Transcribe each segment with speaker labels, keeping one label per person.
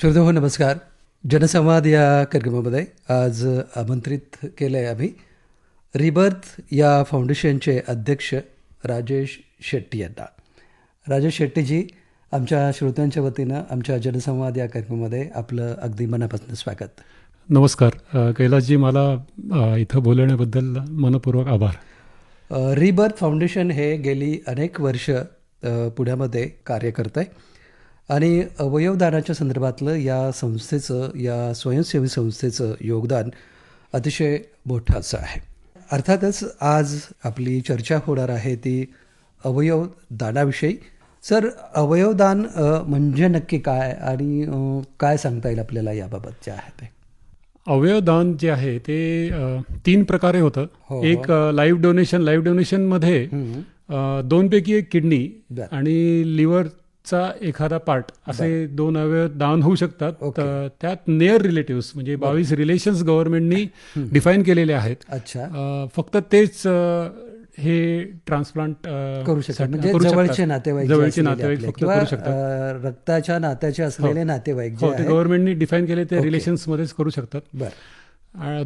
Speaker 1: श्रोते हो नमस्कार. जनसंवाद या कार्यक्रमामध्ये आज आमंत्रित केलं आहे आम्ही रिबर्थ या फाउंडेशनचे अध्यक्ष राजेश शेट्टी यांना. राजेश शेट्टीजी आमच्या श्रोत्यांच्या वतीनं आमच्या जनसंवाद या कार्यक्रमामध्ये आपलं अगदी मनापासून स्वागत.
Speaker 2: नमस्कार. कैलासजी मला इथं बोलवण्याबद्दल मनपूर्वक आभार.
Speaker 1: रिबर्थ फाउंडेशन हे गेली अनेक वर्ष पुण्यामध्ये कार्य करत आहे आणि अवयवदानाच्या संदर्भातलं या संस्थेचं या स्वयंसेवी संस्थेचं योगदान अतिशय मोठं असं आहे. अर्थातच आज आपली चर्चा होणार आहे ती अवयव दानाविषयी सर अवयवदान म्हणजे नक्की काय आणि काय सांगता येईल आपल्याला याबाबत जे आहे ते?
Speaker 2: अवयवदान जे आहे ते तीन प्रकारे होतं.
Speaker 1: हो.
Speaker 2: एक लाईव्ह डोनेशन लाईव्ह डोनेशनमध्ये दोनपैकी एक किडनी. आणि लिव्हरचा एखादा पार्ट असे दोन अवयव दान होऊ शकतात. त्यात नेअर रिलेटिव्ह म्हणजे बावीस रिलेशन्स गव्हर्नमेंटनी डिफाईन केलेले आहेत.
Speaker 1: अच्छा.
Speaker 2: फक्त तेच हे ट्रान्सप्लांट
Speaker 1: करू शकतात. म्हणजे जवळचे नातेवाईक
Speaker 2: जवळचे नातेवाईक फक्त करू शकतात.
Speaker 1: रक्ताच्या नात्याचे असलेले नातेवाईक जे
Speaker 2: हो
Speaker 1: आहेत.
Speaker 2: गव्हर्नमेंटनी डिफाईन केले ते रिलेशन्स मध्येच करू शकतात.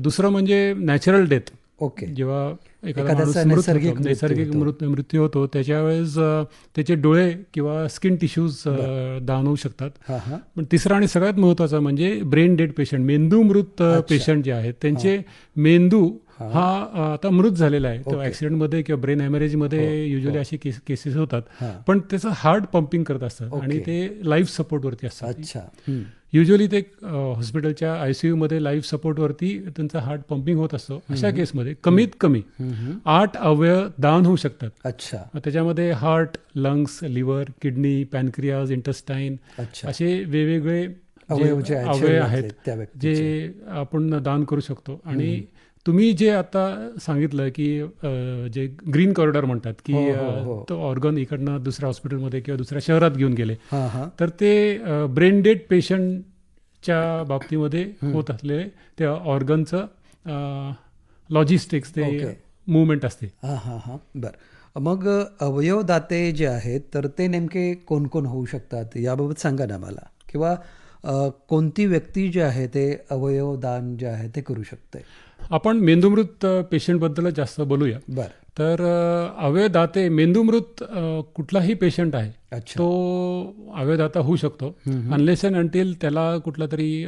Speaker 2: दुसरं म्हणजे नॅचरल डेथ
Speaker 1: ओके.
Speaker 2: जेव्हा एखादा
Speaker 1: एखाद्याचा
Speaker 2: माणूस मृत
Speaker 1: नैसर्गिक
Speaker 2: नैसर्गिक मृत्यू होतो त्याच्या वेळेस त्याचे डोळे किंवा स्किन टिश्यूज दान होऊ शकतात. पण तिसरं आणि सगळ्यात महत्वाचं म्हणजे ब्रेन डेड पेशंट मेंदू मृत पेशंट जे आहेत त्यांचे मेंदू हा. आता मृत झालेला आहे. तो ऍक्सिडेंटमध्ये किंवा ब्रेन हॅमरेजमध्ये युजली अशी केसेस होतात. पण त्याचं हार्ट पंपिंग करत असतात आणि ते लाईफ सपोर्टवरती असतात. युजली ते हॉस्पिटलच्या आयसीयू मध्ये लाईफ सपोर्टवरती त्यांचा हार्ट पंपिंग होत असतो. अशा केसमध्ये कमीत कमी आठ अवयव दान होऊ शकतात.
Speaker 1: अच्छा.
Speaker 2: त्याच्यामध्ये heart lungs liver kidney pancreas intestine असे वेगवेगळे
Speaker 1: अवयव आहेत
Speaker 2: जे आपण दान करू शकतो. आणि तुम्ही जे आता सांगितलं की जे ग्रीन कॉरिडॉर म्हणतात की
Speaker 1: हो, हो, हो.
Speaker 2: तो ऑर्गन इकडनं दुसऱ्या हॉस्पिटलमध्ये किंवा दुसऱ्या शहरात घेऊन गेले.
Speaker 1: हा हा.
Speaker 2: तर ते ब्रेन डेड पेशंटच्या बाबतीमध्ये होत असलेले त्या ऑर्गनचं लॉजिस्टिक्स ते. मुवमेंट असते.
Speaker 1: हा हा हा. बर. मग अवयवदाते जे आहेत तर ते नेमके कोण कोण होऊ शकतात? याबाबत सांगा ना मला. किंवा कोणती व्यक्ती जी आहे ते अवयवदान जे आहे ते करू शकते?
Speaker 2: आपण मेंदूमृत पेशंटबद्दलच जास्त बोलूया.
Speaker 1: बर.
Speaker 2: तर अ, अवयवदाते मेंदूमृत कुठलाही पेशंट आहे तो अवयवदाता होऊ शकतो. अनलेस अँड अंटील त्याला कुठला तरी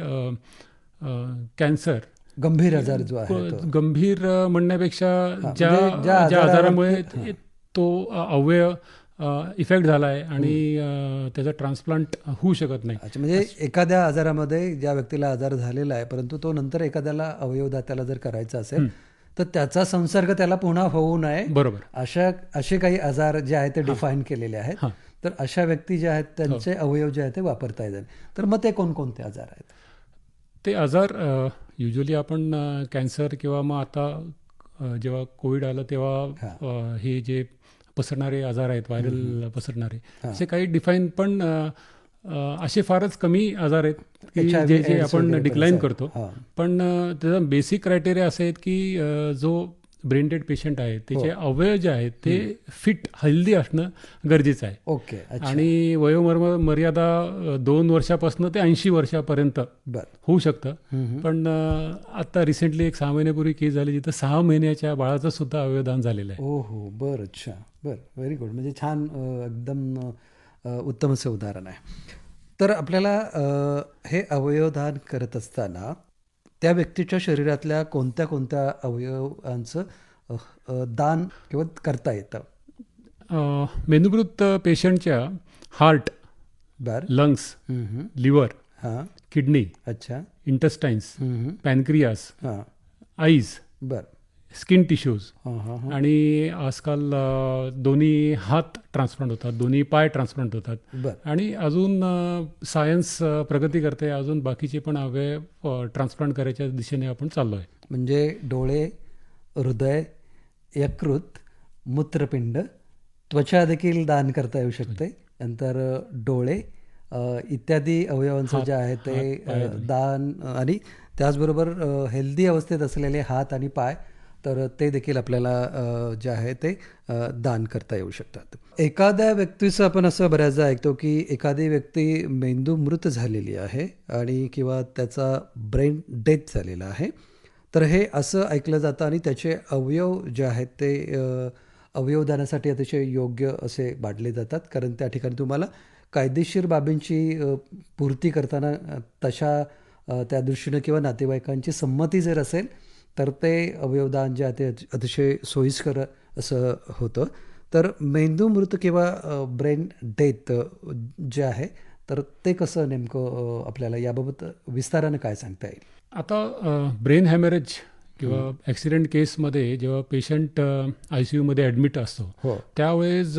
Speaker 2: कॅन्सर
Speaker 1: गंभीर आजार जो आहे तो.
Speaker 2: गंभीर म्हणण्यापेक्षा ज्या
Speaker 1: म्हणजे ज्या
Speaker 2: ज्या आजारामुळे ते- अवयव इफेक्ट झाला आहे आणि त्याचा ट्रान्सप्लांट होऊ शकत नाही.
Speaker 1: अच्छा म्हणजे एखाद्या आजारामध्ये ज्या व्यक्तीला आजार झालेला आहे परंतु तो नंतर एखाद्याला अवयवदात्याला जर करायचा असेल तर त्याचा संसर्ग त्याला पुन्हा होऊ नये.
Speaker 2: बरोबर.
Speaker 1: अशा असे काही आजार जे आहेत ते डिफाईन केलेले आहेत.
Speaker 2: हां.
Speaker 1: तर अशा व्यक्ती ज्या आहेत त्यांचे अवयव जे आहेत ते वापरता येतात. तर मग ते कोणकोणते आजार आहेत?
Speaker 2: ते आजार युजली आपण कॅन्सर किंवा मग आता जेव्हा कोविड आलं तेव्हा हे जे पसरणारे आजार आहेत व्हायरल पसरणारे. असे काही डिफाईन पण असे फारच कमी आजार आहेत की जे जे आपण डिक्लाईन करतो.
Speaker 1: हां.
Speaker 2: पण त्याचा बेसिक क्रायटेरिया असे आहेत की जो ब्रेन डेड पेशंट आहे त्याचे अवयव जे आहेत ते फिट हेल्दी असणं गरजेचं आहे.
Speaker 1: ओके
Speaker 2: आणि वयोमर्म मर्यादा दोन वर्षापासून ते ऐंशी वर्षापर्यंत होऊ शकतं. पण आता रिसेंटली एक सहा महिन्यापूर्वी केस झाली जिथं सहा महिन्याच्या बाळाचं सुद्धा अवयवदान झालेलं आहे.
Speaker 1: हो बर अच्छा. बर व्हेरी गुड म्हणजे छान एकदम उत्तम असं उदाहरण आहे. तर आपल्याला हे अवयवदान करत असताना त्या व्यक्तीच्या शरीरातल्या कोणत्या कोणत्या अवयवांचं दान किंवा करता येतं?
Speaker 2: मेंदूकृत पेशंटच्या हार्ट
Speaker 1: बर.
Speaker 2: लंग्स. लिव्हर
Speaker 1: हां.
Speaker 2: किडनी
Speaker 1: अच्छा.
Speaker 2: इंटस्टाईन्स. पॅनक्रियास
Speaker 1: हां.
Speaker 2: आईज
Speaker 1: बर.
Speaker 2: Skin tissues.
Speaker 1: हां हां हां.
Speaker 2: आणि आजकाल दोन्ही हात ट्रान्सप्लांट होतात दोन्ही पाय ट्रान्सप्लांट होतात.
Speaker 1: बर.
Speaker 2: आणि अजून सायन्स प्रगती करते अजून बाकीचे पण अवयव ट्रान्सप्लांट करायच्या दिशेने आपण चाललो आहे
Speaker 1: म्हणजे डोळे हृदय यकृत मूत्रपिंड त्वचा देखील दान करता येऊ शकते. नंतर डोळे इत्यादी अवयवांचं जे आहे ते दान आणि त्याचबरोबर हेल्दी अवस्थेत असलेले हात आणि पाय तर ते देखील आपल्याला जे आहे ते दान करता येऊ शकतात. एखाद्या व्यक्तीचं आपण असं बऱ्याचदा ऐकतो की एखादी व्यक्ती मेंदू मृत झालेली आहे आणि किंवा त्याचा ब्रेन डेथ झालेला आहे. तर हे असं ऐकलं जातं आणि त्याचे अवयव जे आहेत ते अवयव दानासाठी अतिशय योग्य असे मानले जातात. कारण त्या ठिकाणी तुम्हाला कायदेशीर बाबींची पूर्ती करताना तशा त्या दृष्टीनं किंवा नातेवाईकांची संमती जर असेल तर ते अवयवदान जे आहे ते अति- अतिशय सोयीस्कर असं होतं. तर मेंदू मृत किंवा ब्रेन डेथ जे आहे तर ते कसं नेमकं आपल्याला याबाबत विस्तारानं काय सांगता येईल?
Speaker 2: आता ब्रेन हॅमरेज किंवा ॲक्सिडेंट केसमध्ये जेव्हा पेशंट आय सी यूमध्ये ॲडमिट असतो
Speaker 1: हो.
Speaker 2: त्यावेळेस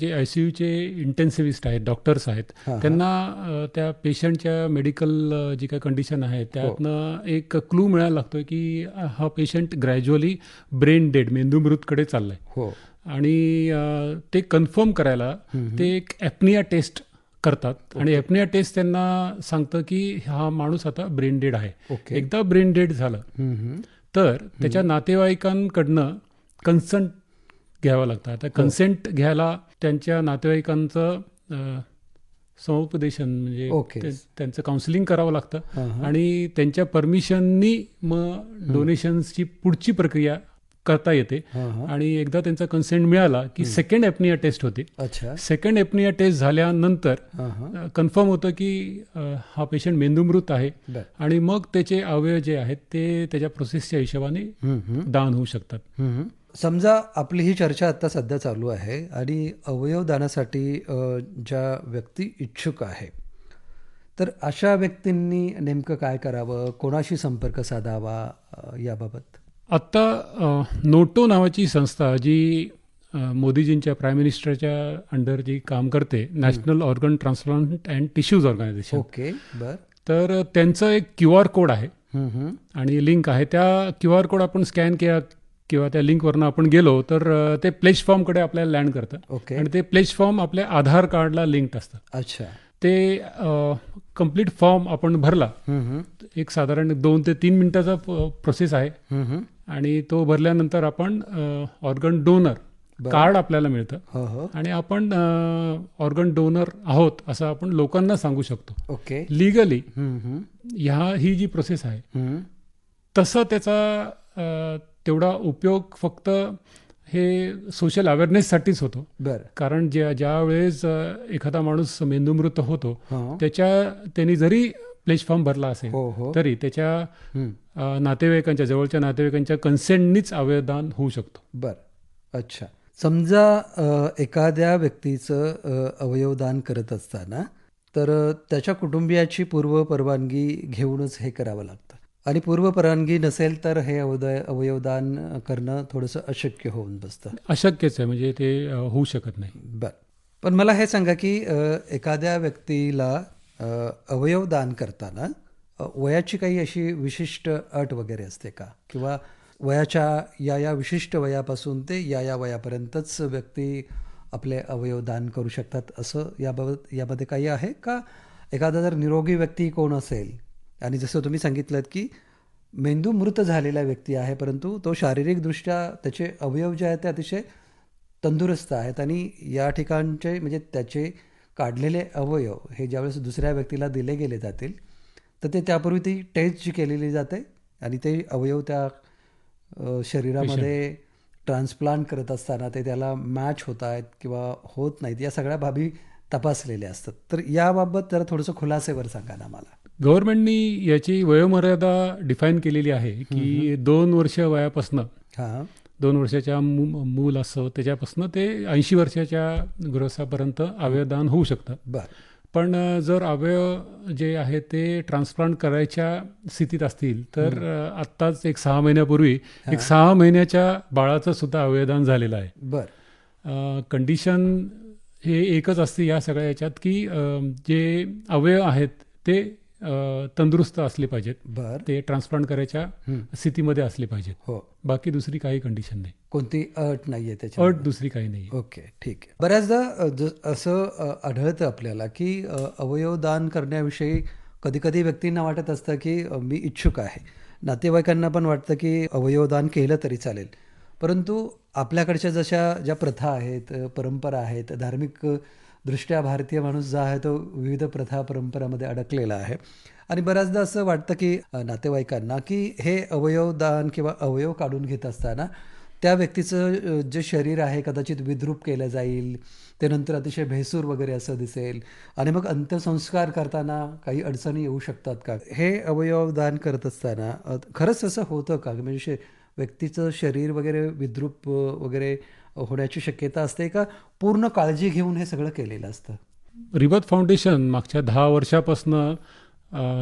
Speaker 2: जे आय सी यूचे इंटेन्सिव्हिस्ट आहेत डॉक्टर्स आहेत
Speaker 1: हां,
Speaker 2: त्यांना त्या पेशंटच्या मेडिकल जी काही कंडिशन आहे त्यातनं एक क्लू मिळायला लागतोय की हा पेशंट ग्रॅज्युअली ब्रेन डेड मेंदूमृतकडे चाललाय.
Speaker 1: हो.
Speaker 2: आणि ते कन्फर्म करायला ते एक ॲपनिया टेस्ट करतात. आणि ॲपनिया टेस्ट त्यांना सांगतं की हा माणूस आता ब्रेन डेड आहे. एकदा ब्रेन डेड झालं. तर त्याच्या नातेवाईकांकडनं कन्संट घ्यावं लागतं. आता कन्सेंट घ्यायला त्यांच्या नातेवाईकांचं समुपदेशन म्हणजे
Speaker 1: ओके.
Speaker 2: ते- त्यांचं काउन्सिलिंग करावं लागतं.
Speaker 1: हां, हां.
Speaker 2: आणि त्यांच्या परमिशननी मग डोनेशन्सची पुढची प्रक्रिया करता येते. आणि एकदा त्यांचा कन्सेंट मिळाला की सेकंड एपनिया टेस्ट होते.
Speaker 1: अच्छा.
Speaker 2: सेकंड एपनिया टेस्ट झाल्यानंतर कन्फर्म होतं की हा पेशंट मेंदूमृत आहे. आणि मग त्याचे अवयव जे आहेत ते त्याच्या प्रोसेसच्या हिशोबाने. दान होऊ शकतात.
Speaker 1: समजा आपली ही चर्चा आता सध्या चालू आहे आणि अवयव दानासाठी ज्या व्यक्ती इच्छुक आहे तर अशा व्यक्तींनी नेमकं काय करावं? कोणाशी संपर्क साधावा याबाबत?
Speaker 2: आत्ता नोटो नावाची संस्था जी मोदीजींच्या प्राईम मिनिस्टरच्या अंडर जी काम करते national organ transplant and tissues organisation
Speaker 1: okay बर.
Speaker 2: तर त्यांचं एक क्यू आर कोड आहे. आणि लिंक आहे. त्या क्यू आर कोड आपण स्कॅन केला किंवा त्या लिंकवरनं आपण गेलो तर ते प्लेज फॉर्मकडे आपल्याला लँड करतं.
Speaker 1: ओके.
Speaker 2: आणि ते प्लेज फॉर्म आपल्या आधार कार्डला लिंक्ड असतं.
Speaker 1: अच्छा.
Speaker 2: ते कंप्लीट फॉर्म आपण भरला. एक साधारण दोन ते तीन मिनिटाचा प्रोसेस आहे. आणि तो भरल्यानंतर आपण ऑर्गन डोनर. कार्ड आपल्याला मिळतं. आणि आपण ऑर्गन डोनर आहोत असं आपण लोकांना सांगू शकतो.
Speaker 1: ओके.
Speaker 2: लिगली. ह्या ही जी प्रोसेस आहे. तसं त्याचा तेवढा उपयोग फक्त हे सोशल अवेअरनेससाठीच होतो.
Speaker 1: बर.
Speaker 2: कारण ज्या ज्या वेळेस एखादा माणूस मेंदूमृत होतो त्याच्या त्यांनी जरी प्लेज फॉर्म भरला असेल.
Speaker 1: हो हो.
Speaker 2: तरी त्याच्या नातेवाईकांच्या जवळच्या नातेवाईकांच्या कन्सेंटनीच अवयवदान होऊ शकतो.
Speaker 1: बर. अच्छा. समजा एखाद्या व्यक्तीचं अवयवदान करत असताना तर त्याच्या कुटुंबियाची पूर्व परवानगी घेऊनच हे करावं लागतं. आणि पूर्व परवानगी नसेल तर हे अवदय अवयवदान करणं थोडंसं अशक्य होऊन बसतं.
Speaker 2: अशक्यच आहे. म्हणजे ते होऊ शकत नाही.
Speaker 1: बर. पण मला हे सांगा की एखाद्या व्यक्तीला अवयव दान करताना वयाची काही अशी विशिष्ट अट वगैरे असते का? किंवा वयाच्या या या विशिष्ट वयापासून ते या या वयापर्यंतच व्यक्ती आपले अवयवदान करू शकतात असं याबाबत यामध्ये काही आहे का? एखादा जर निरोगी व्यक्ती कोण असेल आणि जसं तुम्ही सांगितलं की मेंदू मृत झालेला व्यक्ती आहे परंतु तो शारीरिकदृष्ट्या त्याचे अवयव जे आहेत ते अतिशय तंदुरुस्त आहेत आणि या ठिकाणचे म्हणजे त्याचे काढलेले अवयव हे ज्यावेळेस दुसऱ्या व्यक्तीला दिले गेले जातील तर ते त्यापूर्वी ती टेस्ट जी केलेली जाते आणि ते अवयव त्या शरीरामध्ये ट्रान्सप्लांट करत असताना ते त्याला मॅच होत आहेत किंवा होत नाहीत या सगळ्या बाबी तपासलेल्या असतात. तर याबाबत जरा थोडंसं खुलासेवर सांगा ना मला.
Speaker 2: गव्हर्नमेंटनी याची वयोमर्यादा डिफाईन केलेली आहे की दोन वर्ष वयापासनं
Speaker 1: हां.
Speaker 2: दोन वर्षाच्या मू- मूल असं त्याच्यापासून ते ऐंशी वर्षाच्या गृहस्थापर्यंत अवयवदान होऊ शकतं.
Speaker 1: बरं.
Speaker 2: पण जर अवयव जे आहे ते ट्रान्सप्लांट करायच्या स्थितीत असतील तर आत्ताच एक सहा महिन्यापूर्वी एक सहा महिन्याच्या बाळाचं सुद्धा अवयवदान झालेलं आहे.
Speaker 1: बरं.
Speaker 2: कंडिशन हे एकच असते या सगळ्या याच्यात की जे अवयव आहेत ते तंदुरुस्त असले पाहिजेत.
Speaker 1: बरं.
Speaker 2: ते ट्रान्सप्लांट करायच्या. स्थितीमध्ये असले पाहिजेत.
Speaker 1: हो.
Speaker 2: बाकी दुसरी काही कंडिशन नाही.
Speaker 1: कोणती अट नाही आहे त्याच्या
Speaker 2: अट दुसरी काही नाही
Speaker 1: ओके ठीक आहे. बऱ्याचदा असं आढळतं आपल्याला की अ, अवयवदान करण्याविषयी कधी कधी व्यक्तींना वाटत असतं की मी इच्छुक आहे. नातेवाईकांना पण वाटतं की अवयवदान केलं तरी चालेल. परंतु आपल्याकडच्या जशा ज्या प्रथा आहेत परंपरा आहेत धार्मिक दृष्ट्या भारतीय माणूस जो आहे तो विविध प्रथा परंपरामध्ये अडकलेला आहे. आणि बऱ्याचदा असं वाटतं की नातेवाईकांना की हे अवयवदान किंवा अवयव काढून घेत असताना त्या व्यक्तीचं जे शरीर आहे कदाचित विद्रूप केलं जाईल ते नंतर अतिशय भेसूर वगैरे असं दिसेल. आणि मग अंत्यसंस्कार करताना काही अडचणी येऊ शकतात का? हे अवयव दान करत असताना खरंच असं होतं का? म्हणजे शे- व्यक्तीचं शरीर वगैरे विद्रूप वगैरे होण्याची शक्यता असते का? पूर्ण काळजी घेऊन हे सगळं केलेलं असतं.
Speaker 2: रिबत फाउंडेशन मागच्या दहा वर्षापासनं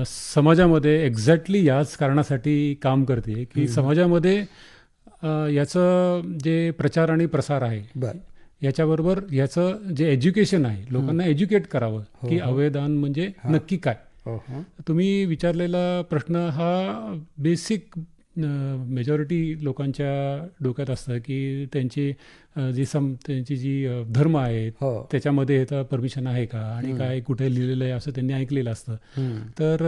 Speaker 2: समाजामध्ये एक्झॅक्टली याच कारणासाठी काम करते की समाजामध्ये याचं जे प्रचार आणि प्रसार आहे
Speaker 1: बरं.
Speaker 2: याच्याबरोबर याचं जे एज्युकेशन आहे लोकांना एज्युकेट करावं की अवयदान म्हणजे नक्की काय.
Speaker 1: हो हो.
Speaker 2: तुम्ही विचारलेला प्रश्न हा बेसिक मेजॉरिटी लोकांच्या डोक्यात असतं की त्यांची जी सम त्यांची जी धर्म आहेत
Speaker 1: हो.
Speaker 2: त्याच्यामध्ये याचं परमिशन आहे का आणि काय कुठे लिहिलेलं आहे असं त्यांनी ऐकलेलं असतं. तर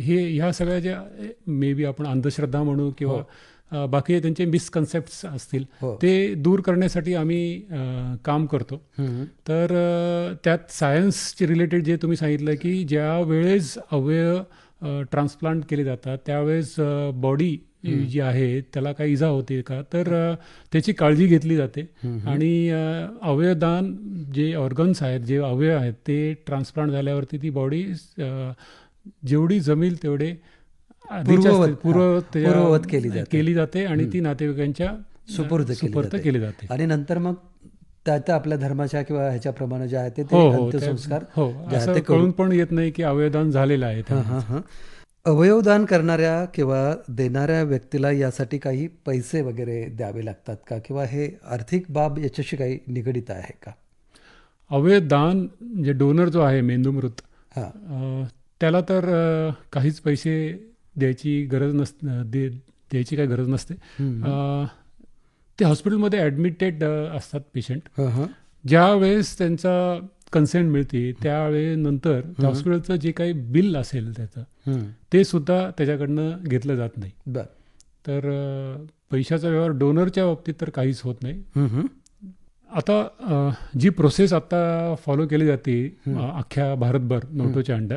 Speaker 2: हे ह्या सगळ्या ज्या मे बी आपण अंधश्रद्धा म्हणू किंवा बाकी त्यांचे मिसकन्सेप्ट असतील.
Speaker 1: हो.
Speaker 2: ते दूर करण्यासाठी आम्ही काम करतो. तर त्यात सायन्सचे रिलेटेड जे तुम्ही सांगितलं की ज्या वेळेस अवयव ट्रान्सप्लांट केले जातात त्यावेळेस बॉडी जी आहे त्याला काही इजा होते का? तर त्याची काळजी घेतली जाते. आणि अवयवदान जे ऑर्गन्स आहेत जे अवयव आहेत ते ट्रान्सप्लांट झाल्यावरती ती बॉडी जेवढी जमेल तेवढे
Speaker 1: पूर्ववत, पूर्ववत केली जाते.
Speaker 2: केली जाते आणि ती नातेवाईकांच्या
Speaker 1: सुपूर्द केली
Speaker 2: सुपूर्द
Speaker 1: जाते.
Speaker 2: केली जाते.
Speaker 1: आणि नंतर मग त्या आपल्या धर्माच्या किंवा ह्याच्याप्रमाणे जे आहे ते ते
Speaker 2: हो हो
Speaker 1: अंत्यसंस्कार
Speaker 2: त्या- हो कळून पण येत नाही की अवयवदान झालेलं आहे
Speaker 1: अवयवदान करणाऱ्या किंवा देणाऱ्या व्यक्तीला यासाठी काही पैसे वगैरे द्यावे लागतात का? किंवा हे आर्थिक बाब याच्याशी काही निगडित आहे का?
Speaker 2: अवयवदान जे डोनर जो आहे मेंदूमृत
Speaker 1: हां.
Speaker 2: त्याला तर काहीच पैसे द्यायची गरज नस दे द्यायची काही गरज नसते. ते हॉस्पिटलमध्ये ॲडमिटेड असतात पेशंट. ज्या वेळेस त्यांचा कन्सेंट मिळते त्यावेळेनंतर हॉस्पिटलचं जे काही बिल असेल त्याचं. ते सुद्धा त्याच्याकडनं घेतलं जात नाही. तर पैशाचा व्यवहार डोनरच्या बाबतीत तर काहीच होत नाही. आता जी प्रोसेस आता फॉलो केली जाते अख्ख्या भारतभर नोटोच्या अंडर.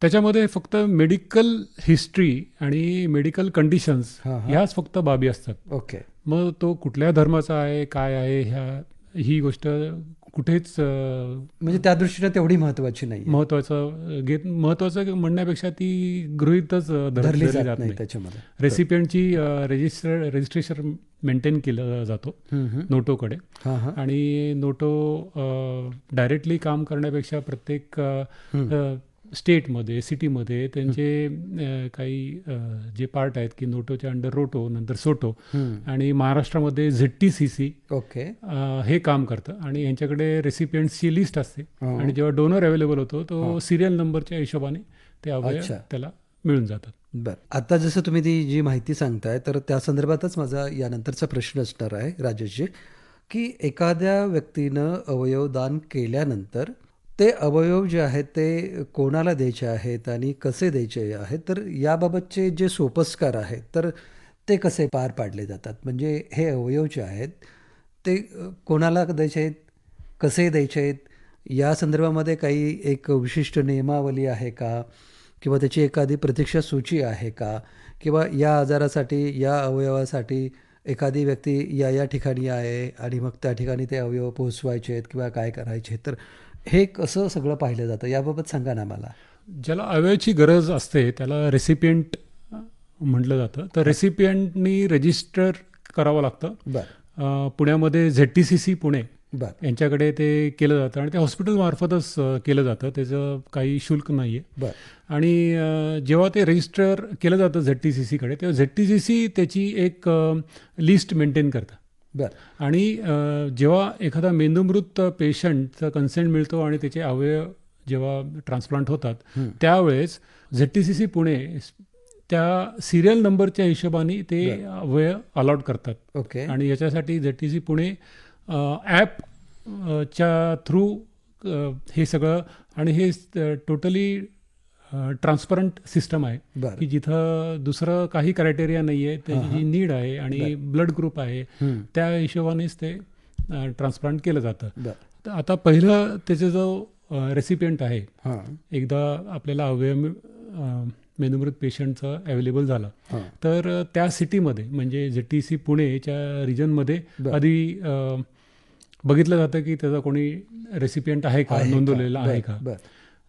Speaker 2: त्याच्यामध्ये फक्त मेडिकल हिस्ट्री आणि मेडिकल कंडिशन्स. ह्याच फक्त बाबी असतात.
Speaker 1: ओके.
Speaker 2: मग तो कुठल्या धर्माचा आहे काय आहे ह्या ही गोष्ट कुठेच
Speaker 1: म्हणजे त्या दृष्टीने तेवढी महत्वाची नाही
Speaker 2: महत्वाचं घेत महत्वाचं म्हणण्यापेक्षा ती गृहितच
Speaker 1: धरली जात नाही. त्याच्यामध्ये.
Speaker 2: रेसिपियंटची रजिस्टर रजिस्ट्रेशन मेंटेन केलं जातो. नोटोकडे. आणि नोटो डायरेक्टली काम करण्यापेक्षा प्रत्येक स्टेटमध्ये सिटीमध्ये त्यांचे काही जे पार्ट आहेत की नोटोच्या अंडर रोटो नंतर सोटो. आणि महाराष्ट्रामध्ये Z T C C
Speaker 1: okay
Speaker 2: हे काम करतं. आणि यांच्याकडे रेसिपियंट्सची लिस्ट असते.
Speaker 1: हो.
Speaker 2: आणि जेव्हा डोनर अवेलेबल होतो तो सिरियल नंबरच्या हिशोबाने ते
Speaker 1: अच्छा.
Speaker 2: त्याला मिळून जातात.
Speaker 1: बर. आता जसं तुम्ही ती जी माहिती सांगताय तर त्या संदर्भातच माझा यानंतरचा प्रश्न असणार आहे राजेशजी की एखाद्या व्यक्तीनं अवयव दान केल्यानंतर ते अवयव जे आहेत ते कोणाला द्यायचे आहेत आणि कसे द्यायचे आहेत तर याबाबतचे जे सोपस्कार आहेत तर ते कसे पार पाडले जातात? म्हणजे हे अवयव जे आहेत ते कोणाला द्यायचे आहेत? कसे द्यायचे आहेत? या संदर्भामध्ये काही एक विशिष्ट नियमावली आहे का? किंवा त्याची एखादी प्रतीक्षा सूची आहे का? किंवा या आजारासाठी या अवयवासाठी एखादी व्यक्ती या या ठिकाणी आहे आणि मग त्या ठिकाणी ते अवयव पोहोचवायचे आहेत किंवा काय करायचे तर हे कसं सगळं पाहिलं जातं? याबाबत सांगा ना मला.
Speaker 2: ज्याला अवयवाची गरज असते त्याला रेसिपियंट म्हटलं जातं. तर रेसिपियंटनी रजिस्टर करावं लागतं. पुण्यामध्ये Z T C C Pune
Speaker 1: बर.
Speaker 2: यांच्याकडे ते केलं जातं आणि ते हॉस्पिटलमार्फतच अ, केलं जातं. त्याचं काही शुल्क नाही आहे
Speaker 1: बर.
Speaker 2: आणि जेव्हा ते रजिस्टर केलं जातं झेड टी सी सीकडे तेव्हा झेड टी सी सी त्याची एक लिस्ट मेंटेन करतं.
Speaker 1: बर.
Speaker 2: आणि जेव्हा एखादा मेंदूमृत पेशंटचा कन्सेंट मिळतो आणि त्याचे अवयव जेव्हा ट्रान्सप्लांट होतात त्यावेळेस Z T C C Pune त्या सिरियल नंबरच्या हिशोबाने ते अवयव अलॉट करतात.
Speaker 1: ओके.
Speaker 2: आणि याच्यासाठी Z T C Pune app च्या थ्रू हे सगळं आणि हे टोटली ट्रान्सपरंट सिस्टम आहे की जिथं दुसरं काही क्रायटेरिया नाही आहे त्याची जी नीड आहे आणि ब्लड ग्रुप आहे.
Speaker 1: त्या
Speaker 2: हिशोबानेच ते ट्रान्सप्लांट केलं जातं. आता पहिलं त्याचे जो रेसिपियंट आहे
Speaker 1: हां.
Speaker 2: एकदा आपल्याला अवयव अ, मेंदूमृत पेशंटचं अवेलेबल झालं. तर त्या सिटीमध्ये म्हणजे जे टी सी पुणेच्या रिजनमध्ये. आधी बघितलं जातं की त्याचा कोणी रेसिपियंट आहे का? नोंदवलेला आहे का?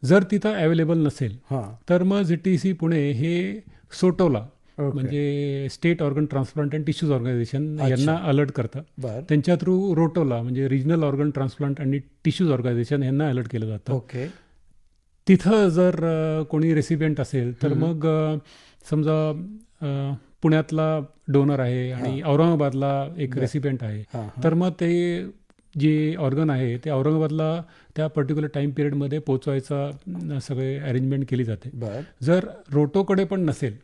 Speaker 2: जर तिथं अवेलेबल नसेल
Speaker 1: हां.
Speaker 2: तर मग जे टी सी पुणे हे सोटोला
Speaker 1: ओके.
Speaker 2: म्हणजे state organ transplant and tissues organisation
Speaker 1: अच्छा.
Speaker 2: यांना अलर्ट करतं.
Speaker 1: बरं.
Speaker 2: त्यांच्या थ्रू रोटोला म्हणजे रिजनल ऑर्गन ट्रान्सप्लांट आणि टिश्यूज ऑर्गनायझेशन यांना अलर्ट केलं जातं.
Speaker 1: ओके.
Speaker 2: तिथं जर अ, कोणी रेसिपियंट असेल तर मग अ, समजा अ, पुण्यातला डोनर आहे आणि औरंगाबादला एक रेसिपियंट आहे
Speaker 1: हां हां.
Speaker 2: तर मग ते जे ऑर्गन आहे ते औरंगाबादला त्या पर्टिक्युलर टाइम पिरियडमध्ये पोचवायचा सगळे अरेंजमेंट केली जाते. जर रोटोकडे पण नसेल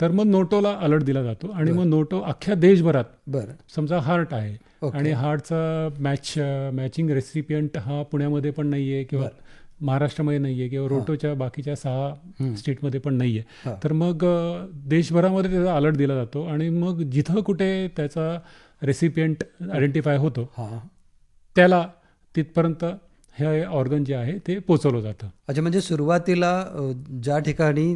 Speaker 2: तर मग नोटोला अलर्ट दिला जातो आणि मग नोटो अख्ख्या देशभरात समजा हार्ट आहे. आणि हार्टचा मॅच मॅचिंग रेसिपियंट हा पुण्यामध्ये पण नाहीये किंवा महाराष्ट्रामध्ये नाहीये किंवा रोटोच्या बाकीच्या सहा स्टेटमध्ये पण नाहीये. तर मग देशभरामध्ये त्याचा अलर्ट दिला जातो आणि मग जिथं कुठे त्याचा रेसिपियंट आयडेंटिफाय होतो त्याला तिथपर्यंत हे ऑर्गन जे आहे ते पोचवलं जातं.
Speaker 1: अच्छा म्हणजे सुरुवातीला ज्या ठिकाणी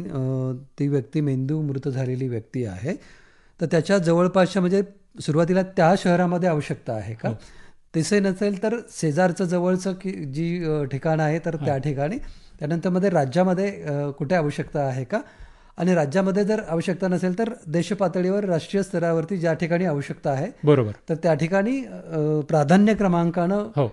Speaker 1: ती व्यक्ती मेंदू मृत झालेली व्यक्ती आहे तर त्याच्या जवळपासच्या म्हणजे सुरुवातीला त्या शहरामध्ये आवश्यकता आहे का? तसे नसेल तर शेजारचं जवळचं की जी ठिकाण आहे तर त्या ठिकाणी. त्यानंतरमध्ये राज्यामध्ये कुठे आवश्यकता आहे का? आणि राज्यामध्ये जर आवश्यकता नसेल तर देशपातळीवर राष्ट्रीय स्तरावरती ज्या ठिकाणी आवश्यकता आहे
Speaker 2: बरोबर.
Speaker 1: तर त्या ठिकाणी प्राधान्य क्रमांकानं
Speaker 2: हो.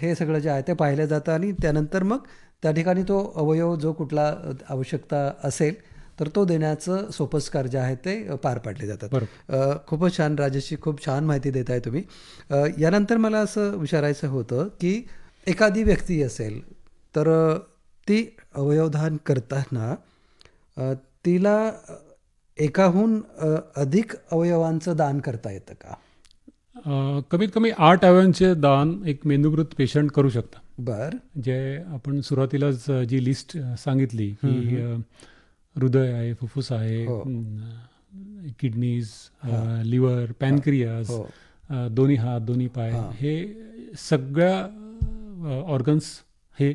Speaker 1: हे सगळं जे आहे ते पाहिलं जातं आणि त्यानंतर मग त्या ठिकाणी तो अवयव जो कुठला आवश्यकता असेल तर तो देण्याचं सोपस्कार जे आहे ते पार पाडले जातात. खूपच छान राजेशची खूप छान माहिती देत आहे तुम्ही. यानंतर मला असं विचारायचं होतं की एखादी व्यक्ती असेल तर ती अवयवदान करताना तिला एकाहून अधिक अवयवांचं दान करता येतं का?
Speaker 2: कमीत कमी आठ अवयवांचे दान एक मेंदूमृत पेशंट करू शकता
Speaker 1: बर.
Speaker 2: जे आपण सुरुवातीलाच जी लिस्ट सांगितली की हृदय आहे फुफ्फुस आहे. किडनीज लिव्हर पॅनक्रियाज दोन्ही हात दोन्ही पाय हे. सगळ्या ऑर्गन्स हे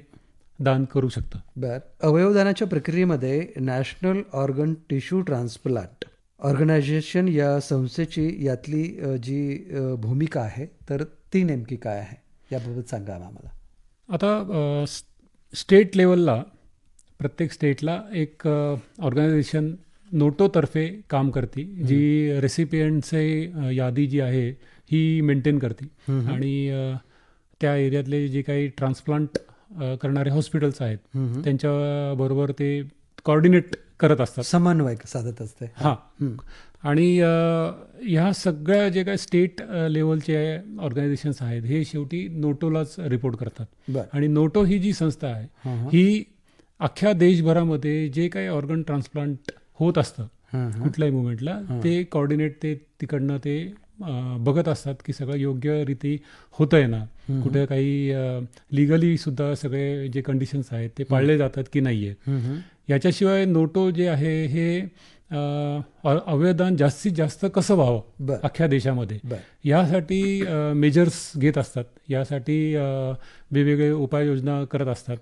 Speaker 2: दान करू शकतं.
Speaker 1: बर. अवयवदानाच्या प्रक्रियेमध्ये national organ tissue transplant organisation या संस्थेची यातली जी भूमिका आहे तर ती नेमकी काय आहे? याबाबत सांगा आम्हाला.
Speaker 2: आता स्टेट लेवलला प्रत्येक स्टेटला एक ऑर्गनायझेशन नोटोतर्फे काम करते जी रेसिपियंटचे यादी जी आहे ही मेंटेन करते. आणि त्या एरियातले जे काही ट्रान्सप्लांट करणारे हॉस्पिटल्स आहेत. त्यांच्याबरोबर ते कॉर्डिनेट करत असतात.
Speaker 1: समन्वय साधत असते.
Speaker 2: हां. आणि ह्या सगळ्या जे काही स्टेट लेवलचे ऑर्गनायझेशन्स आहेत हे शेवटी नोटोलाच रिपोर्ट करतात. आणि नोटो ही जी संस्था आहे
Speaker 1: हां.
Speaker 2: अख्ख्या देशभरामध्ये जे काही ऑर्गन ट्रान्सप्लांट होत असतं. कुठल्याही मुवमेंटला ते कॉर्डिनेट ते तिकडनं ते बघत असतात की सगळं योग्य रीती होतंय ना. कुठे काही लिगली सुद्धा सगळे जे कंडिशन्स आहेत ते पाळले जातात की नाहीये. याच्याशिवाय नोटो जे आहे हे अ, अ- अवयवदान जास्तीत जास्त कसं व्हावं अख्ख्या देशामध्ये? यासाठी मेजर्स घेत असतात. यासाठी वेगवेगळे उपाययोजना करत असतात.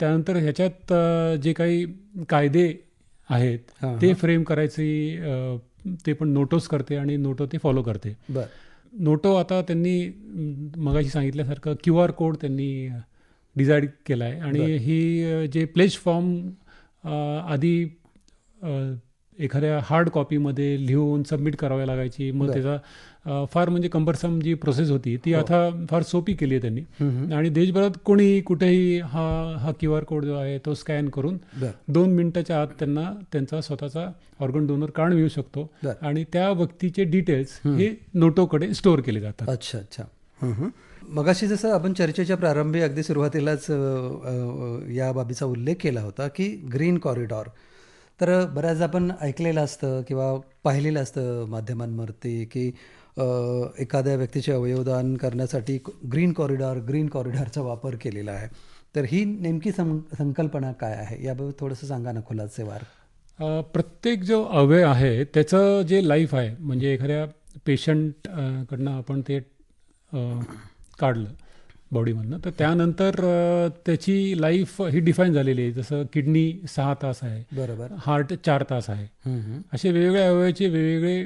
Speaker 2: त्यानंतर ह्याच्यात जे काही कायदे आहेत ते फ्रेम करायचे ते पण नोटोच करते आणि नोटो ते फॉलो करते.
Speaker 1: बर.
Speaker 2: नोटो आता त्यांनी मगाशी सांगितल्यासारखं क्यू आर कोड त्यांनी डिझाईड केला आहे आणि ही जे प्लेज फॉर्म आधी एखाद्या हार्ड कॉपीमध्ये लिहून सबमिट कराव्या लागायची. मग. त्याचा फार म्हणजे कंबरसम जी प्रोसेस होती ती आता फार सोपी केली आहे त्यांनी. आणि देशभरात कोणी कुठेही हा हा क्यू आर कोड जो आहे तो स्कॅन करून दोन मिनिटाच्या आत त्यांना त्यांचा स्वतःचा ऑर्गन डोनर कार्ड मिळू शकतो. आणि त्या व्यक्तीचे डिटेल्स हे नोटोकडे स्टोअर केले जातात.
Speaker 1: अच्छा अच्छा. हं, हं. मगाशी जसं आपण चर्चेच्या प्रारंभी अगदी सुरुवातीलाच या बाबीचा उल्लेख केला होता की ग्रीन कॉरिडॉर तर बऱ्याच आपण ऐकलेलं असतं किंवा पाहिलेलं असतं माध्यमांवरती की एखाद्या व्यक्तीचे अवयवदान करण्यासाठी ग्रीन कॉरिडॉर ग्रीन कॉरिडॉरचा वापर केलेला आहे. तर ही नेमकी सं संकल्पना काय आहे? याबाबत थोडंसं सांगा ना खुलासेवार
Speaker 2: प्रत्येक जो अवयव आहे त्याचं जे लाईफ आहे म्हणजे एखाद्या पेशंट कडनं आपण ते काढलं. बॉडीमधनं. तर त्यानंतर त्याची लाईफ ही डिफाईन झालेली आहे. जसं किडनी सहा तास आहे
Speaker 1: बरोबर.
Speaker 2: हार्ट चार तास आहे. असे वेगवेगळ्या अवयवाचे वेगवेगळे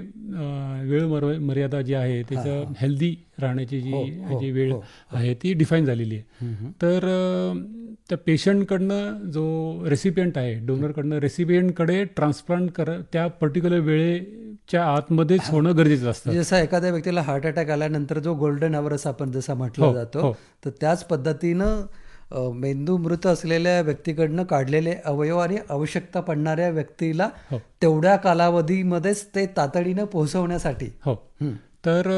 Speaker 2: वेळ मर मर्यादा जी आहे त्याचं हेल्दी राहण्याची जी
Speaker 1: हो, हो,
Speaker 2: जी वेळ
Speaker 1: हो,
Speaker 2: आहे ती डिफाईन झालेली आहे. तर त्या पेशंटकडनं जो रेसिपियंट आहे डोनरकडनं रेसिपियंटकडे ट्रान्सप्लांट कर त्या पर्टिक्युलर वेळेच्या आतमध्येच होणं गरजेचं असतं
Speaker 1: जसं एखाद्या व्यक्तीला हार्ट अटॅक आल्यानंतर जो गोल्डन अवर्स आपण जसा म्हटलं
Speaker 2: हो,
Speaker 1: जातो
Speaker 2: हो.
Speaker 1: तर त्याच पद्धतीनं मेंदू मृत असलेल्या व्यक्तीकडनं काढलेले अवयव आणि आवश्यकता पडणाऱ्या व्यक्तीला
Speaker 2: हो.
Speaker 1: तेवढ्या कालावधीमध्येच ते तातडीनं पोहोचवण्यासाठी
Speaker 2: हो. तर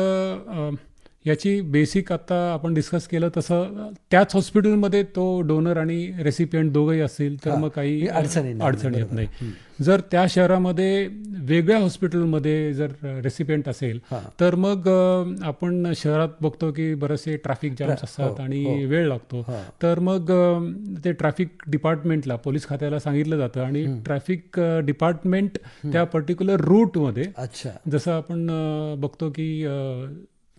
Speaker 2: याची बेसिक आता आपण डिस्कस केलं तसं त्याच हॉस्पिटलमध्ये तो डोनर आणि रेसिपियंट दोघंही असतील तर मग काही
Speaker 1: अडचण
Speaker 2: अडचण येत नाही. जर त्या शहरामध्ये वेगळ्या हॉस्पिटलमध्ये जर रेसिपियंट असेल
Speaker 1: हा.
Speaker 2: तर मग आपण शहरात बघतो की बरेचसे ट्रॅफिक जॅम्स असतात आणि वेळ लागतो.
Speaker 1: हा.
Speaker 2: तर मग ते ट्रॅफिक डिपार्टमेंटला पोलीस खात्याला सांगितलं जातं आणि ट्रॅफिक डिपार्टमेंट त्या पर्टिक्युलर रूटमध्ये
Speaker 1: अच्छा.
Speaker 2: जसं आपण बघतो की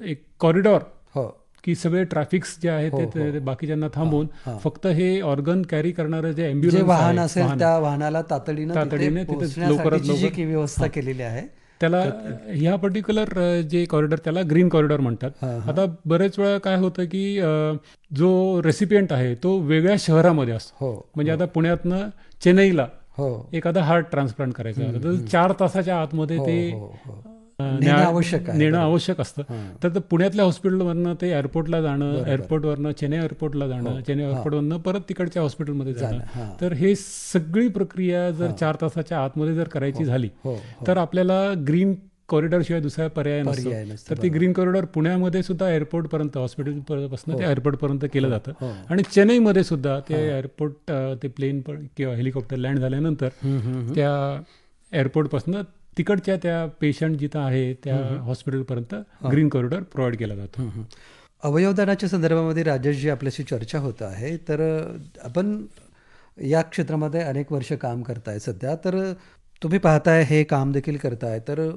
Speaker 2: एक कॉरिडॉर
Speaker 1: हो.
Speaker 2: की सगळे ट्रॅफिक्स जे आहेत ते- ते बाकीच्यांना थांबवून फक्त हे ऑर्गन कॅरी करणारं जे अँब्युलन्स
Speaker 1: वाहन असेल त्या वाहनाला तातडीनं
Speaker 2: तातडीने
Speaker 1: तिथे
Speaker 2: लवकरात
Speaker 1: काही व्यवस्था केलेली आहे.
Speaker 2: त्याला ह्या पर्टिक्युलर जे कॉरिडॉर त्याला ग्रीन कॉरिडॉर म्हणतात. आता बरेच वेळा काय होतं की जो रेसिपियंट आहे तो वेगळ्या शहरामध्ये असतो.
Speaker 1: हो
Speaker 2: म्हणजे आता पुण्यातनं चेन्नईला
Speaker 1: हो.
Speaker 2: एखादा हार्ट ट्रान्सप्लांट करायचं. तर चार तासाच्या आतमध्ये ते
Speaker 1: हो हो. नेणं आवश्यक आहे.
Speaker 2: नेणं आवश्यक असतं. तर पुण्यातल्या हॉस्पिटलवरनं ते एअरपोर्टला जाणं एअरपोर्टवरनं चेन्नई एअरपोर्टला जाणं चेन्नई एअरपोर्टवरनं परत तिकडच्या हॉस्पिटलमध्ये जाणं.
Speaker 1: हो. हा.
Speaker 2: तर हे सगळी प्रक्रिया जर चार तासाच्या आतमध्ये जर करायची झाली
Speaker 1: हो.
Speaker 2: तर आपल्याला ग्रीन कॉरिडॉर शिवाय दुसरा पर्याय नसतो. तर ते ग्रीन कॉरिडॉर पुण्यामध्ये सुद्धा एअरपोर्ट पर्यंत हॉस्पिटलपासून
Speaker 1: हो.
Speaker 2: ते एअरपोर्ट पर्यंत केलं जातं. आणि चेन्नईमध्ये सुद्धा ते एअरपोर्ट ते प्लेन किंवा हेलिकॉप्टर लँड झाल्यानंतर त्या एअरपोर्टपासून तिकडच्या त्या पेशंट जिथं आहे त्या हॉस्पिटलपर्यंत ग्रीन कॉरिडॉर प्रोव्हाइड केला जातो.
Speaker 1: अवयवदानाच्या संदर्भामध्ये राजेशजी आपल्याशी चर्चा होत आहे. तर आपण या क्षेत्रामध्ये अनेक वर्ष काम करताय सध्या. तर तुम्ही पाहताय हे काम देखील करताय. तर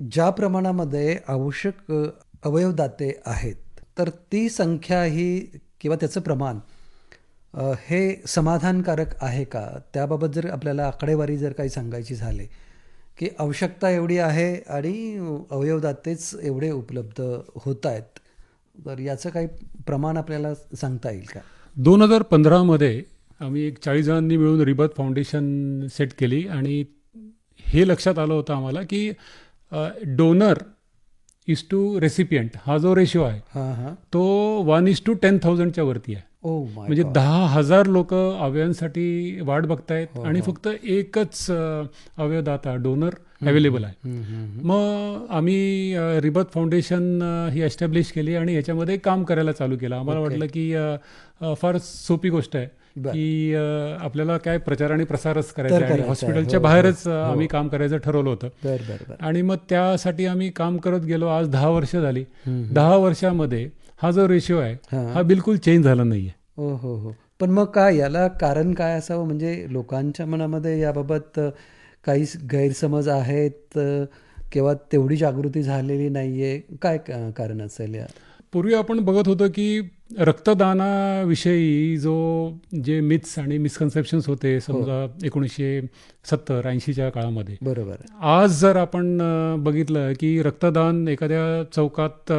Speaker 1: ज्या प्रमाणामध्ये आवश्यक अवयवदाते आहेत तर ती संख्या ही किंवा त्याचं प्रमाण हे समाधानकारक आहे का? त्याबाबत जर आपल्याला आकडेवारी जर काही सांगायची झाली की आवश्यकता एवढी आहे आणि अवयवदातेच एवढे उपलब्ध होत आहेत तर याचं काही प्रमाण आपल्याला सांगता येईल का?
Speaker 2: दोन हजार पंधरामध्ये आम्ही एक चाळीस जणांनी मिळून रिबर्थ फाउंडेशन सेट केली आणि हे लक्षात आलं होतं आम्हाला की डोनर इज टू रेसिपियंट हा जो रेशिओ आहे
Speaker 1: हां हां.
Speaker 2: तो वन इज टू टेन थाउजंडच्या वरती आहे. म्हणजे दहा हजार लोक अवयवांसाठी वाट बघतायत आणि फक्त एकच अवयवदाता डोनर अवेलेबल आहे. मग आम्ही रिबर्थ फाउंडेशन ही एस्टॅब्लिश केली आणि याच्यामध्ये काम करायला चालू केलं. आम्हाला वाटलं की फार सोपी गोष्ट आहे की आपल्याला काय प्रचार आणि प्रसारच करायचा आणि. हॉस्पिटलच्या बाहेरच अ, आम्ही काम करायचं ठरवलं होतं. आणि मग त्यासाठी आम्ही काम करत गेलो. आज दहा वर्ष झाली. दहा वर्षामध्ये हा जो रेशिओ आहे
Speaker 1: हां.
Speaker 2: हा बिलकुल चेंज झाला नाहीये.
Speaker 1: हो हो हो. पण मग काय याला कारण काय असावं? म्हणजे लोकांच्या मनामध्ये याबाबत काही गैरसमज आहेत किंवा तेवढी जागृती झालेली नाहीये. काय कारण असेल या?
Speaker 2: पूर्वी आपण बघत होतो की रक्तदानाविषयी जो जे मिथ्स आणि मिसकन्सेप्शन्स होते समजा एकोणीसशे सत्तर ऐंशीच्या काळामध्ये.
Speaker 1: बरोबर.
Speaker 2: आज जर आपण बघितलं की रक्तदान एखाद्या चौकात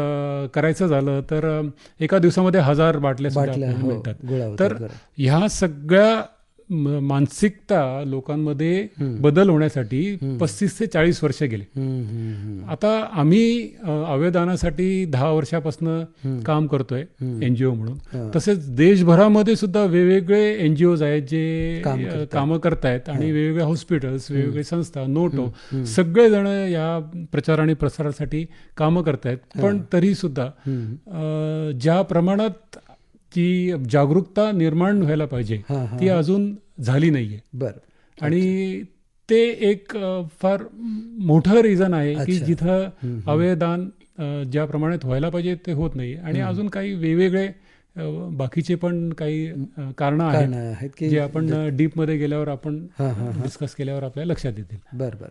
Speaker 2: करायचं झालं तर एका दिवसामध्ये हजार बाटल्या
Speaker 1: हो
Speaker 2: मिळतात. तर. ह्या सगळ्या मानसिकता लोकांमध्ये बदल होण्यासाठी पस्तीस ते चाळीस वर्ष गेले. आता आम्ही अवयदानासाठी दहा वर्षापासून काम करतोय एनजीओ म्हणून. तसेच देशभरामध्ये सुद्धा वेगवेगळे एनजीओ आहेत जे कामं करतायत. आणि वेगवेगळ्या हॉस्पिटल्स वेगवेगळे संस्था नोटो सगळेजण या प्रचार आणि प्रसारासाठी कामं करतायत. पण तरी सुद्धा ज्या प्रमाणात जी जागरूकता निर्माण व्हायला पाहिजे. ती अजून झाली नाहीये.
Speaker 1: बर.
Speaker 2: आणि ते एक फार मोठं रिझन आहे की जिथं अवयदान अ, ज्या प्रमाणात व्हायला पाहिजे ते होत नाही. आणि अजून काही वेगवेगळे बाकीचे पण काही कारणं आहेत
Speaker 1: की
Speaker 2: जे आपण डीपमध्ये गेल्यावर आपण डिस्कस केल्यावर आपल्या लक्षात येतील.
Speaker 1: बरं बरं.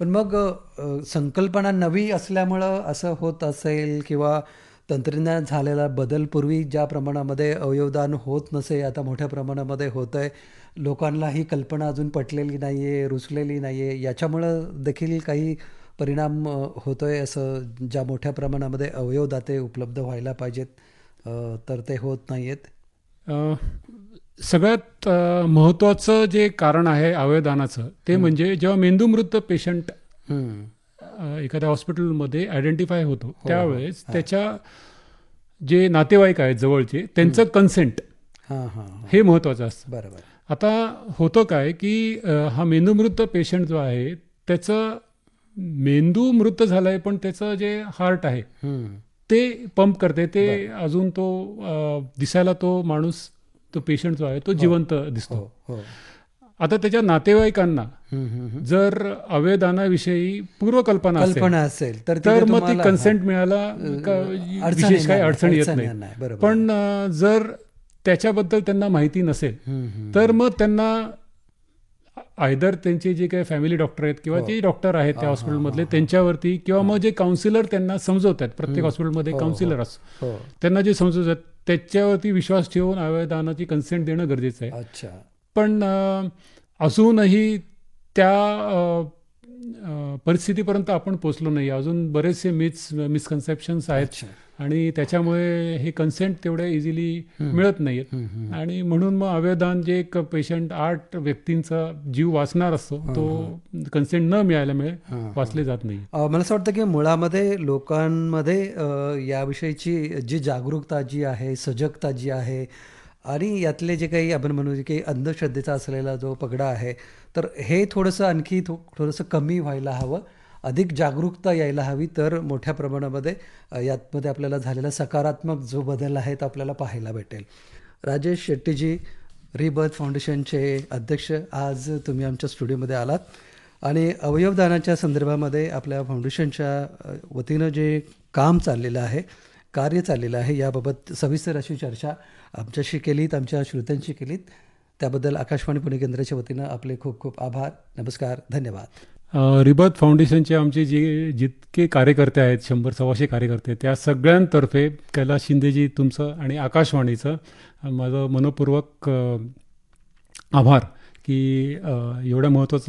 Speaker 1: पण मग संकल्पना नवी असल्यामुळं असं होत असेल किंवा तंत्रज्ञान झालेला बदल पूर्वी ज्या प्रमाणामध्ये अवयवदान होत नसे आता मोठ्या प्रमाणामध्ये होत आहे. लोकांना ही कल्पना अजून पटलेली नाही आहे रुचलेली नाही आहे याच्यामुळं देखील काही परिणाम अ, होतोय असं ज्या मोठ्या प्रमाणामध्ये अवयवदाते उपलब्ध व्हायला पाहिजेत तर ते होत नाही आहेत
Speaker 2: सगळ्यात महत्त्वाचं जे कारण आहे अवयवदानाचं ते म्हणजे जेव्हा मेंदूमृत पेशंट एखाद्या हॉस्पिटलमध्ये आयडेंटिफाय होतो. त्यावेळेस त्याच्या जे नातेवाईक आहेत जवळचे त्यांचं कन्सेंट
Speaker 1: हां हां हां.
Speaker 2: हे महत्त्वाचं असतं.
Speaker 1: बरं बरं
Speaker 2: आता होतं काय की हा मेंदूमृत पेशंट जो आहे त्याचं मेंदू मृत झालाय पण त्याचं जे हार्ट आहे. ते पंप करते. ते अजून तो दिसायला तो माणूस तो पेशंट जो आहे तो जिवंत दिसतो.
Speaker 1: हो हो.
Speaker 2: आता त्याच्या नातेवाईकांना. जर अवयदानाविषयी पूर्वकल्पना असेल
Speaker 1: कल्पना असेल तर
Speaker 2: तर मग ती कन्सेंट मिळायला विशेष काही अडचण येत नाही. पण जर त्याच्याबद्दल त्यांना माहिती नसेल. तर मग त्यांना आयदर त्यांचे जे काही फॅमिली डॉक्टर आहेत
Speaker 1: हो.
Speaker 2: किंवा जे डॉक्टर आहेत त्या हॉस्पिटलमधले त्यांच्यावरती किंवा मग जे काउन्सिलर त्यांना समजवतात प्रत्येक हॉस्पिटलमध्ये काउन्सिलर असतो
Speaker 1: हो.
Speaker 2: त्यांना जे समजवतात त्याच्यावरती विश्वास ठेवून अवयदानाची कन्सेंट देणं गरजेचं आहे.
Speaker 1: अच्छा.
Speaker 2: पण अजूनही त्या परिस्थितीपर्यंत आपण पोचलो नाही. अजून बरेचसे मिस मिसकन्सेप्शन्स आहेत आणि त्याच्यामुळे हे कन्सेंट तेवढे इझिली मिळत नाहीत. आणि म्हणून मग अवयदान जे एक पेशंट आठ व्यक्तींचा जीव वाचणार असतो तो कन्सेंट न मिळाल्यामुळे वाचले जात नाही.
Speaker 1: मला असं वाटतं की मुळामध्ये लोकांमध्ये याविषयीची जी जागरूकता जी आहे सजगता जी आहे आणि यातले जे काही आपण म्हणू की अंधश्रद्धेचा असलेला जो पगडा आहे तर हे थोडंसं आणखी थो थोडंसं कमी व्हायला हवं. अधिक जागरूकता यायला हवी तर मोठ्या प्रमाणामध्ये यातमध्ये आपल्याला झालेला सकारात्मक जो बदल आहे तो आपल्याला पाहायला भेटेल. राजेश शेट्टीजी रिबर्थ फाउंडेशनचे अध्यक्ष आज तुम्ही आमच्या स्टुडिओमध्ये आलात. आणि अवयवदानाच्या संदर्भामध्ये आपल्या फाउंडेशनच्या वतीनं जे काम चाललेलं आहे कार्य चाललेलं आहे याबाबत सविस्तर अशी चर्चा आमच्याशी केलीत आमच्या श्रोत्यांशी केलीत. त्याबद्दल आकाशवाणी पुणे केंद्राच्या वतीनं आपले खूप खूप आभार. नमस्कार धन्यवाद.
Speaker 2: रिबत फाउंडेशनचे आमचे जे जितके कार्यकर्ते आहेत शंभर सव्वाशे कार्यकर्ते त्या सगळ्यांतर्फे कैलास शिंदेजी तुमचं आणि आकाशवाणीचं माझं मनपूर्वक आभार की एवढ्या महत्त्वाचं